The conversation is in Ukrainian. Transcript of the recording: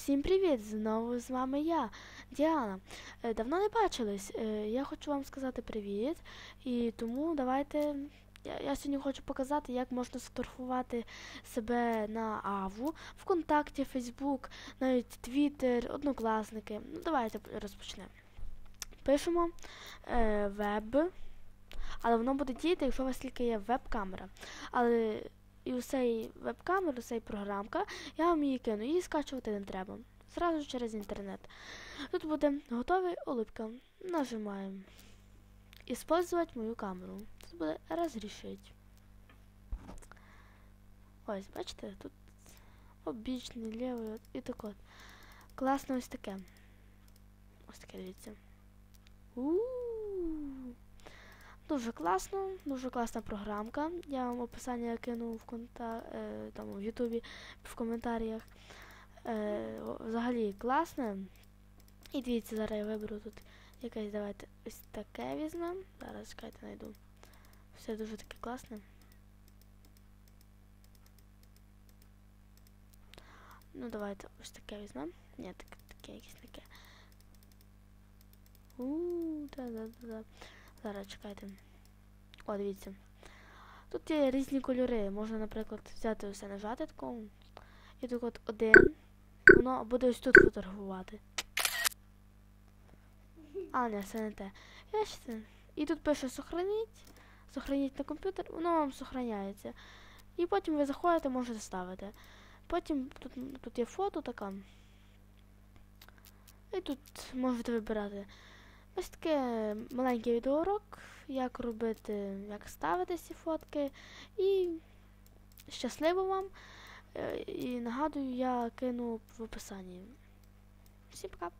Всім привіт! Знову з вами я, Діана. Е, Давно не бачились. Е, Я хочу вам сказати привіт. І тому давайте. Я, сьогодні хочу показати, як можна сфотографувати себе на Аву, ВКонтакті, Фейсбук, навіть Твіттер, Однокласники. Ну, давайте розпочнемо. Пишемо е, веб, але воно буде діяти, якщо у вас тільки є веб-камера. Але і усей веб-камеру, усей програмка, я вам її кину, її скачувати не треба. Зразу через інтернет. Тут буде готовий улипка. Нажимаємо. Использовать мою камеру. Тут буде розрішить. Ось, бачите, тут обічний, лівий і так от. Класно ось таке. Ось таке дивіться. У-у-у. Дуже класно, дуже класна програмка. Я вам описання кину в конта... е, там, в Ютубі в коментарях. Е, взагалі класне. І дивіться, зараз я виберу тут якесь, давайте ось таке візьмемо. Зараз чекайте, знайду. Все дуже таке класне. Ну, давайте ось таке візьмемо. Ні, так, таке якесь таке. Ууу, да-да-да. Зараз чекайте. О, дивіться. Тут є різні кольори. Можна, наприклад, взяти усе нажати такому. І так от один. Воно буде ось тут фотографувати. А, не, це не те. Я ще... І тут пише сохраніть. Сохраніть на комп'ютер, воно вам сохраняється. І потім ви заходите, можете ставити. Потім тут, тут є фото така. І тут можете вибирати. Ось таке маленький відеоурок, як робити, як ставити ці фотки. І щасливо вам. Е, І нагадую, я кину в описанні. Всім пока!